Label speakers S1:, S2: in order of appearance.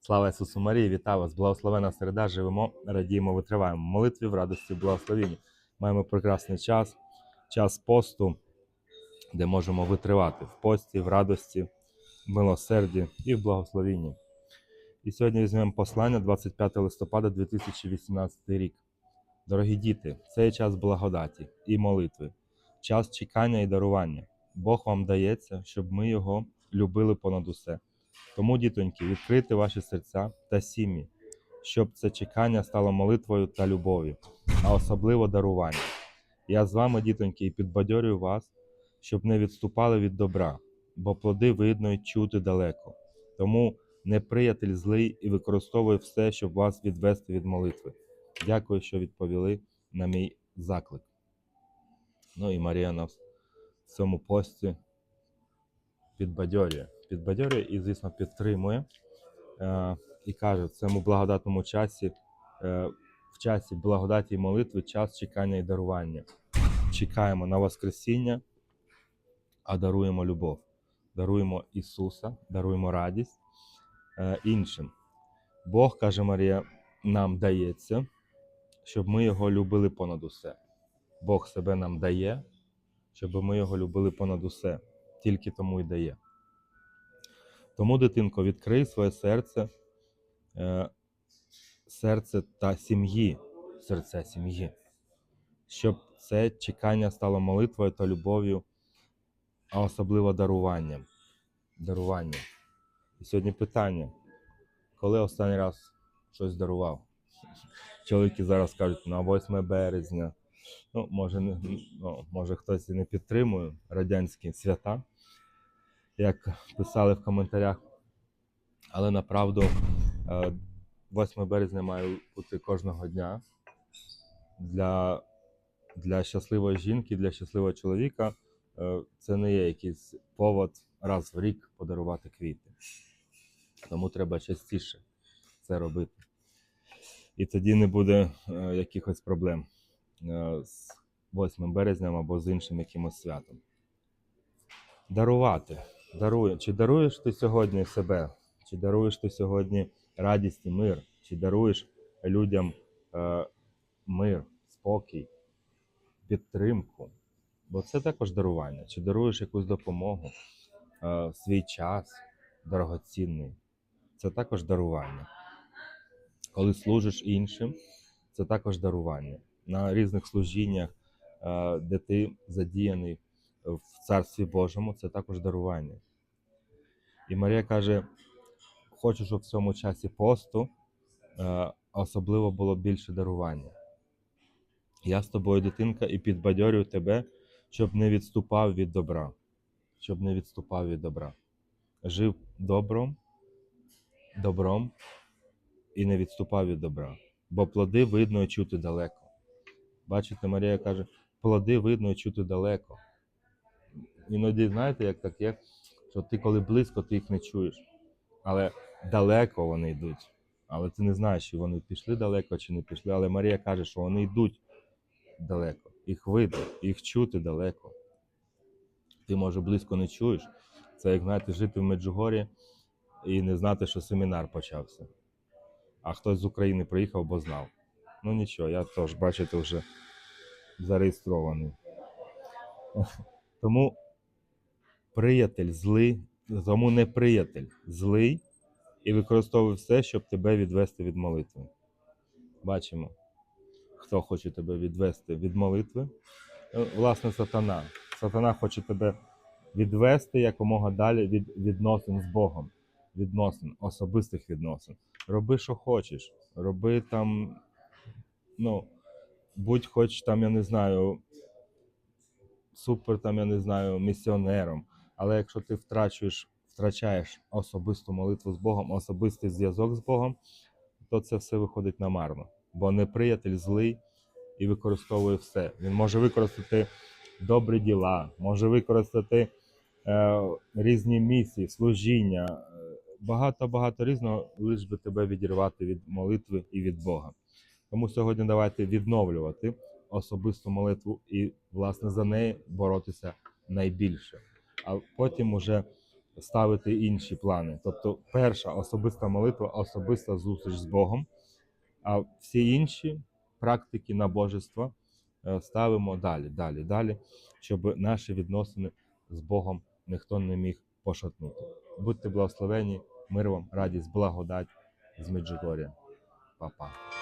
S1: Слава Ісусу Марії, вітаю вас! Благословена середа, живемо, радіємо, витриваємо. Молитві в радості, в благословенні. Маємо прекрасний час, час посту, де можемо витривати в пості, в радості, в милосерді і в благословенні. І сьогодні візьмемо послання 25 листопада 2018 рік. Дорогі діти, це час благодаті і молитви, час чекання і дарування. Бог вам дається, щоб ми його любили понад усе. Тому, дітоньки, відкрийте ваші серця та сім'ї, щоб це чекання стало молитвою та любов'ю, а особливо дарування. Я з вами, дітоньки, і підбадьорюю вас, щоб не відступали від добра, бо плоди видно й чути далеко. Тому неприятель злий і використовує все, щоб вас відвести від молитви. Дякую, що відповіли на мій заклик. Ну і Марія нас в цьому пості підбадьорює. Підбадьорює і, звісно, підтримує. Е, і каже, в цьому благодатному часі, е, в часі благодаті і молитви, час чекання і дарування. Чекаємо на Воскресіння, а даруємо любов. Даруємо Ісуса, даруємо радість е, іншим. Бог, каже Марія, нам дається, щоб ми його любили понад усе. Бог себе нам дає, щоб ми його любили понад усе, тільки тому й дає. Тому, дитинко, відкрий своє серце, е, серце та сім'ї, серця сім'ї, щоб це чекання стало молитвою та любов'ю, а особливо даруванням. даруванням. І сьогодні питання: коли останній раз щось дарував? Чоловіки зараз кажуть, на 8 березня. Ну, може, ну, може хтось і не підтримує радянські свята, як писали в коментарях. Але направду е, 8 березня має бути кожного дня для, для щасливої жінки, для щасливого чоловіка. е, Це не є якийсь повод раз в рік подарувати квіти. Тому треба частіше це робити. І тоді не буде е, якихось проблем е, з 8 березням або з іншим якимось святом. Дарувати. Дарує. Чи даруєш ти сьогодні себе? Чи даруєш ти сьогодні радість і мир? Чи даруєш людям е, мир, спокій, підтримку? Бо це також дарування. Чи даруєш якусь допомогу, е, свій час дорогоцінний? Це також дарування. Коли служиш іншим, це також дарування. На різних служіннях, е, де ти задіяний в Царстві Божому, це також дарування. І Марія каже: хочу, щоб в цьому часі посту е, особливо було більше дарування. Я з тобою, дитинка, і підбадьорюю тебе, щоб не відступав від добра, щоб не відступав від добра. Жив добром, добром і не відступав від добра. Бо плоди видно і чути далеко. Бачите, Марія каже, плоди видно і чути далеко. Іноді, знаєте, як так є, що ти коли близько, ти їх не чуєш. Але далеко вони йдуть. Але ти не знаєш, чи вони пішли далеко, чи не пішли. Але Марія каже, що вони йдуть далеко. Їх видно, їх чути далеко. Ти, може, близько не чуєш. Це як знаєте, жити в Меджугорі і не знати, що семінар почався. А хтось з України приїхав, бо знав. Ну нічого, я теж, бачите, вже зареєстрований. Тому приятель злий, тому не приятель злий і використовує все, щоб тебе відвести від молитви. Бачимо, хто хоче тебе відвести від молитви. Е, Власне, сатана. Сатана хоче тебе відвести якомога далі від відносин з Богом, відносин, особистих відносин. Роби, що хочеш. Роби там, ну, будь хоч там, я не знаю, супер, там, я не знаю, місіонером. Але якщо ти втрачуєш, втрачаєш особисту молитву з Богом, особистий зв'язок з Богом, то це все виходить намарно. Бо неприятель злий і використовує все. Він може використати добрі діла, може використати е, різні місії, служіння, е, багато-багато різного, лиш би тебе відірвати від молитви і від Бога. Тому сьогодні давайте відновлювати особисту молитву і, власне, за неї боротися найбільше. А потім уже ставити інші плани. Тобто, перша особиста молитва, особиста зустріч з Богом, а всі інші практики набожества е, ставимо далі, далі, далі, щоб наші відносини з Богом ніхто не міг пошатнути. Будьте благословені, мир вам, радість, благодать з Меджугор'я. Па-па.